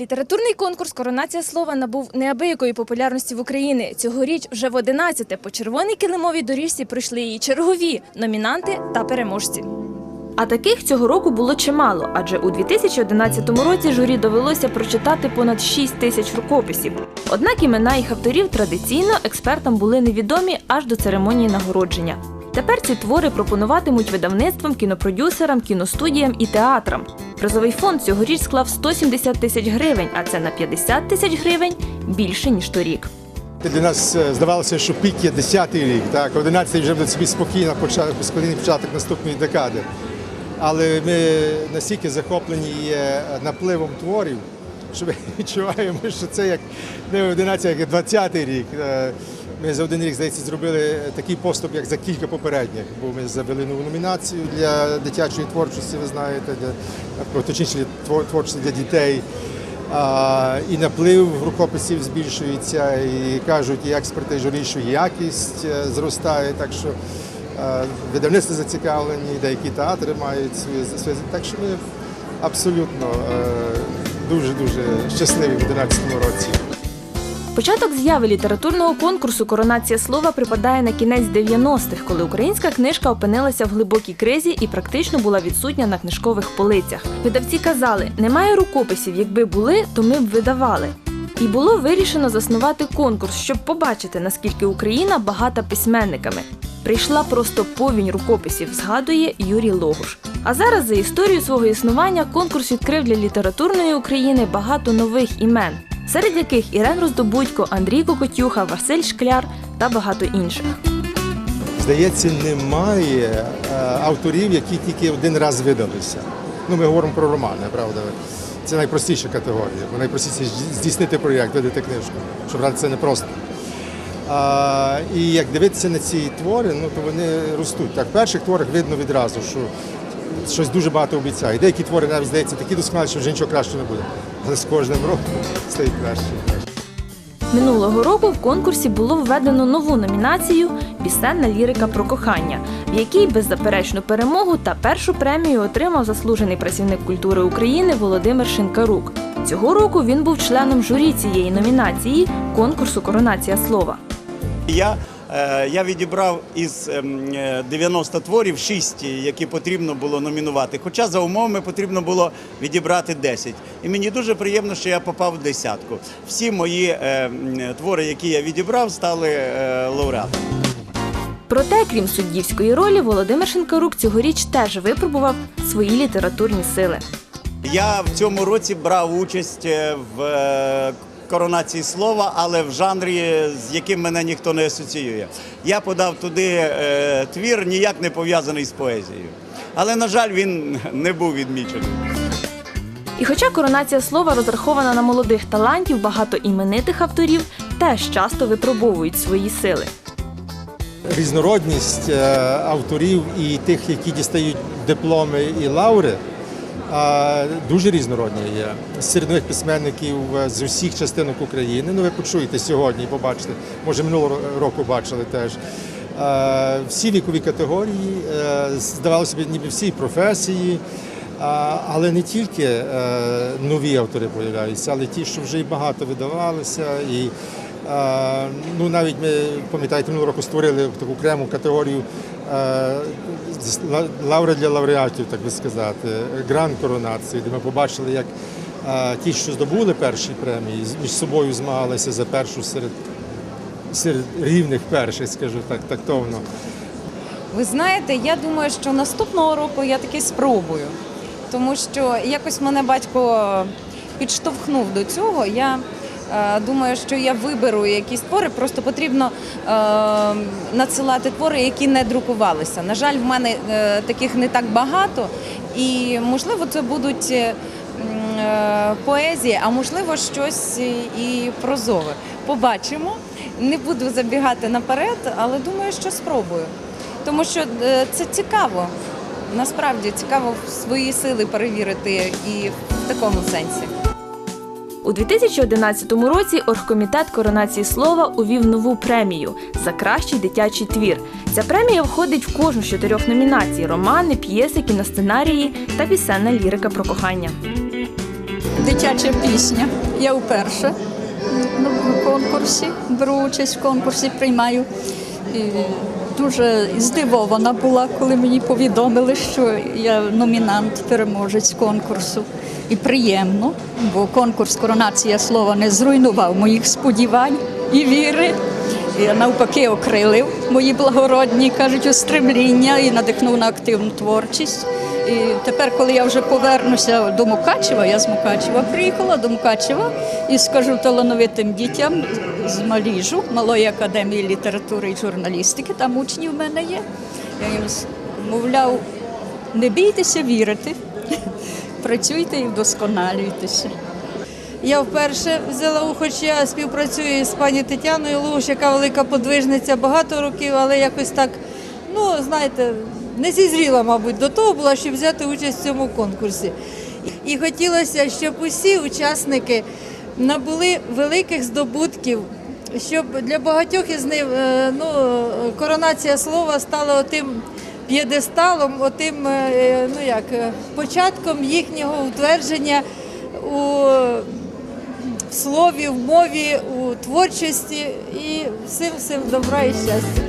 Літературний конкурс Коронація слова набув неабиякої популярності в Україні. Цьогоріч вже в 11-те по червоній килимовій доріжці прийшли її чергові номінанти та переможці. А таких цього року було чимало, адже у 2011 році журі довелося прочитати понад 6 тисяч рукописів. Однак імена їх авторів традиційно експертам були невідомі аж до церемонії нагородження. Тепер ці твори пропонуватимуть видавництвам, кінопродюсерам, кіностудіям і театрам. Призовий фонд цьогоріч склав 170 тисяч гривень, а це на 50 тисяч гривень більше ніж торік. Для нас е, здавалося, що пік є 10-й рік, так, 11-й вже буде собі спокійно початок, початок наступної декади. Але ми настільки захоплені є напливом творів, що ми відчуваємо, що це як не 11, як 20-й рік. Ми за один рік, здається, зробили такий поступ, як за кілька попередніх, бо ми завели нову номінацію для дитячої творчості, ви знаєте, для, точніше твор- творчості для дітей. А, і наплив рукописів збільшується, і кажуть, і експерти, журі, що якість е, зростає. Так що е, видавництва зацікавлені, деякі театри мають свої свої- Так що ми абсолютно дуже дуже щасливі в 2011 році. Початок зяви літературного конкурсу Коронація слова припадає на кінець 90-х, коли українська книжка опинилася в глибокій кризі і практично була відсутня на книжкових полицях. Видавці казали, немає рукописів, якби були, то ми б видавали. І було вирішено заснувати конкурс, щоб побачити, наскільки Україна багата письменниками. Прийшла просто повінь рукописів, згадує Юрій Логуш. А зараз за історію свого існування конкурс відкрив для літературної України багато нових імен, серед яких Ірен Роздобудько, Андрій Кокотюха, Василь Шкляр та багато інших. Здається, немає е, авторів, які тільки один раз видалися. Ну, ми говоримо про романи, правда? Це найпростіша категорія. Найпростіше здійснити проєкт, видати книжку. Щоб брати це не просто. А, і як дивитися на ці твори, ну то вони ростуть. Так, в перших творах видно відразу, що щось дуже багато обіцяє. Деякі твори навіть здається такі досконалі, що вже нічого краще не буде. З кожним роком стає краще. Минулого року в конкурсі було введено нову номінацію Пісенна лірика про кохання, в якій беззаперечну перемогу та першу премію отримав заслужений працівник культури України Володимир Шинкарук. Цього року він був членом журі цієї номінації конкурсу Коронація слова. Я, я відібрав із ем, е, 90 творів 6, які потрібно було номінувати. Хоча за умовами потрібно було відібрати 10. І мені дуже приємно, що я попав в десятку. Всі мої е, твори, які я відібрав, стали е, лауреатами. Проте, крім суддівської ролі, Володимир Шинкарук цьогоріч теж випробував свої літературні сили. Я в цьому році брав участь е, в е, коронації слова, але в жанрі, з яким мене ніхто не асоціює. Я подав туди е, твір, ніяк не пов'язаний з поезією. Але, на жаль, він не був відмічений. І хоча коронація слова розрахована на молодих талантів, багато іменитих авторів теж часто випробовують свої сили. різнородність е, авторів і тих, які дістають дипломи і лаури, дуже різнородні є. Серед нових письменників е, з усіх частинок України. Ну, ви почуєте сьогодні, побачите, може минулого року бачили теж. Е, Всі вікові категорії, е, здавалося б, ніби всі професії. Але не тільки нові автори появляються, але ті, що вже і багато видавалися. І ну, навіть ми пам'ятаєте, минулого року створили таку окрему категорію з- ла- лаури для лауреатів, так би сказати, гран коронації, де ми побачили, як ті, що здобули перші премії, між собою змагалися за першу серед, серед рівних перших, скажу так, тактовно. Ви знаєте, я думаю, що наступного року я таки спробую, тому що якось мене батько підштовхнув до цього. Я думаю, що я виберу якісь твори, просто потрібно е, надсилати твори, які не друкувалися. На жаль, в мене е, таких не так багато, і можливо, це будуть. е, е, Поезії, а можливо, щось і прозове. Побачимо. Не буду забігати наперед, але думаю, що спробую. Тому що е, це цікаво. Насправді цікаво свої сили перевірити і в такому сенсі. У 2011 році оргкомітет коронації слова увів нову премію за кращий дитячий твір. Ця премія входить в кожну з чотирьох номінацій: романи, п'єси, кіносценарії та пісенна лірика про кохання. дитяча пісня. Я вперше на конкурсі, беру участь в конкурсі, приймаю. Дуже здивована була, коли мені повідомили, що я номінант, переможець конкурсу. І приємно, бо конкурс Коронація слова не зруйнував моїх сподівань і віри. Навпаки окрилив мої благородні, кажуть, устремління і надихнув на активну творчість. І тепер, коли я вже повернуся до Мукачева, я з Мукачева приїхала до Мукачева і скажу талановитим дітям з Маліжу, Малої академії літератури і журналістики, там учні в мене є. Я їм мовляв, не бійтеся вірити, працюйте і вдосконалюйтеся. Я вперше взяла участь, я співпрацюю з пані Тетяною Луш, яка велика подвижниця багато років, але якось так, ну знаєте, не зізріла, мабуть, до того була, щоб взяти участь в цьому конкурсі. І хотілося, щоб усі учасники набули великих здобутків, щоб для багатьох із них е, ну, коронація слова стала отим п'єдесталом, отим, е, ну як, е, початком їхнього утвердження у в слові, в мові, у творчості і всім всім добра і щастя.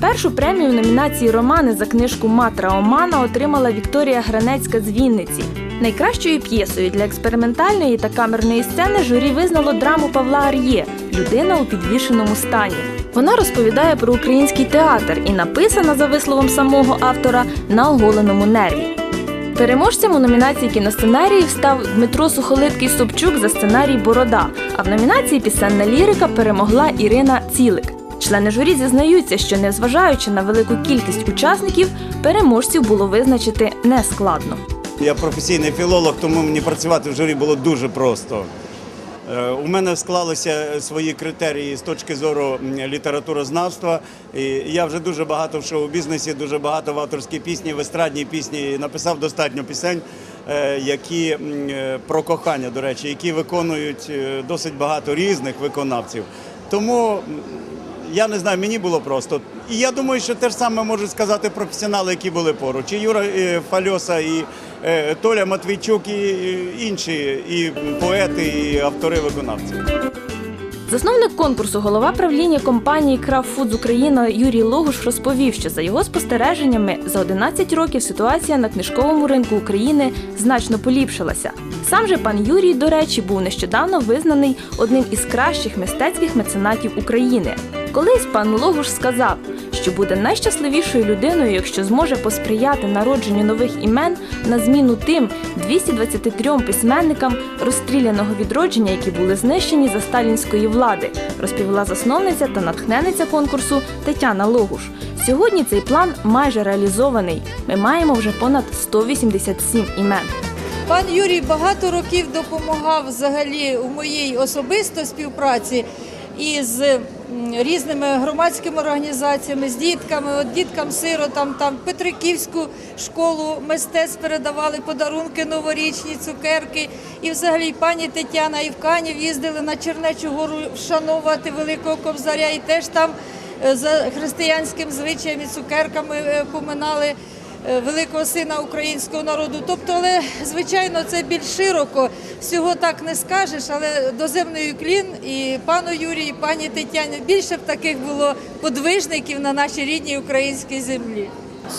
Першу премію в номінації Романи за книжку Матра Омана отримала Вікторія Гранецька з Вінниці. Найкращою п'єсою для експериментальної та камерної сцени журі визнало драму Павла Ар'є Людина у підвішеному стані. Вона розповідає про український театр і написана, за висловом самого автора, на оголеному нерві. Переможцем у номінації кіносценарії став Дмитро Сухолиткий Собчук за сценарій Борода. А в номінації Пісенна лірика перемогла Ірина Цілик. Члени журі зізнаються, що незважаючи на велику кількість учасників, переможців було визначити нескладно. Я професійний філолог, тому мені працювати в журі було дуже просто. Е, У мене склалися свої критерії з точки зору літературознавства. І я вже дуже багато в шоу-бізнесі, дуже багато в авторській пісні, в естрадній пісні написав достатньо пісень, е, які е, про кохання, до речі, які виконують досить багато різних виконавців. Тому я не знаю, мені було просто. І я думаю, що те ж саме можуть сказати професіонали, які були поруч. І Юра Фальоса, і е, Толя Матвійчук, і інші, і поети, і автори виконавці. Засновник конкурсу, голова правління компанії Крафт Фудз Україна Юрій Логуш розповів, що за його спостереженнями за 11 років ситуація на книжковому ринку України значно поліпшилася. Сам же пан Юрій, до речі, був нещодавно визнаний одним із кращих мистецьких меценатів України. Колись пан Логуш сказав, що буде найщасливішою людиною, якщо зможе посприяти народженню нових імен на зміну тим 223 письменникам розстріляного відродження, які були знищені за сталінської влади, розповіла засновниця та натхненниця конкурсу Тетяна Логуш. Сьогодні цей план майже реалізований. Ми маємо вже понад 187 імен. Пан Юрій багато років допомагав взагалі у моїй особисто співпраці із різними громадськими організаціями, з дітками, от діткам-сиротам, там Петриківську школу мистецтв передавали подарунки новорічні, цукерки. І взагалі пані Тетяна Івканів їздили на Чернечу гору вшановувати Великого Кобзаря і теж там е, за християнським звичаєм і цукерками е, поминали великого сина українського народу. Тобто, але звичайно, це більш широко. Всього так не скажеш, але доземний уклін і пану Юрію, і пані Тетяні більше б таких було подвижників на нашій рідній українській землі.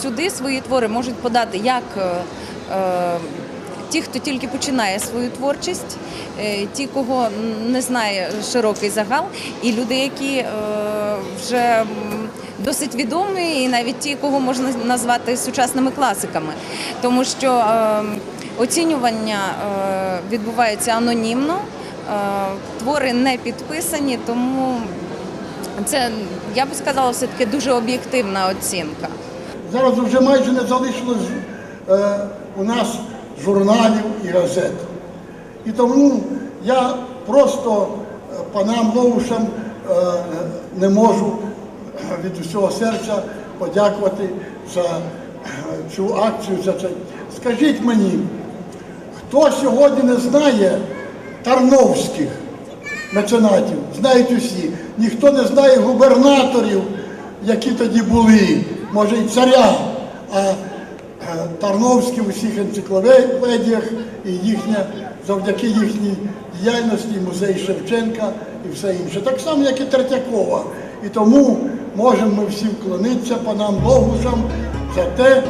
Сюди свої твори можуть подати як е, е, ті, хто тільки починає свою творчість, е, ті, кого не знає широкий загал, і люди, які е, вже досить відомі, і навіть ті, кого можна назвати сучасними класиками, тому що е, оцінювання е, відбувається анонімно. е, Твори не підписані, тому це я би сказала, все таки дуже об'єктивна оцінка. Зараз вже майже не залишилось е, у нас журналів і газет. І тому я просто панам Ловушам не можу від усього серця подякувати за цю акцію. Скажіть мені, хто сьогодні не знає Тарновських меценатів? Знають усі. Ніхто не знає губернаторів, які тоді були, може і царя, а е, Тарновські в усіх енциклопедіях і їхня завдяки їхній діяльності музей Шевченка і все інше. Так само, як і Третьякова. І тому можемо ми всі вклонитися панам Логушам за те,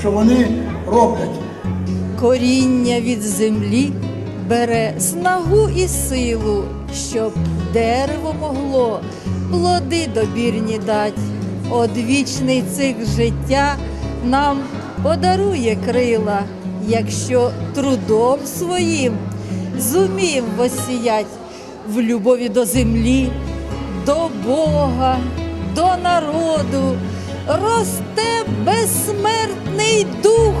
що вони роблять. коріння від землі бере снагу і силу, щоб дерево могло плоди добірні дать. Одвічний цикл життя нам подарує крила, якщо трудом своїм зумів восіять в любові до землі, до Бога, до народу, росте безсмертний дух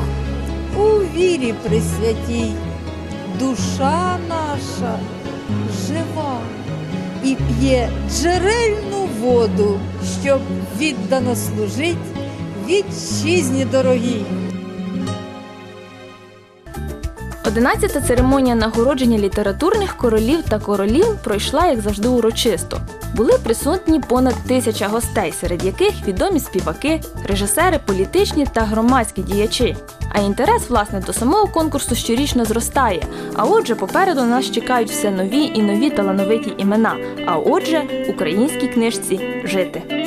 у вірі присвятій. Душа наша жива і п'є джерельну воду, щоб віддано служить вітчизні дорогій. Одинадцята церемонія нагородження літературних королів та королів пройшла, як завжди, урочисто. Були присутні понад тисяча гостей, серед яких відомі співаки, режисери, політичні та громадські діячі. А інтерес, власне, до самого конкурсу щорічно зростає. А отже, попереду нас чекають все нові і нові талановиті імена. А отже, українській книжці жити.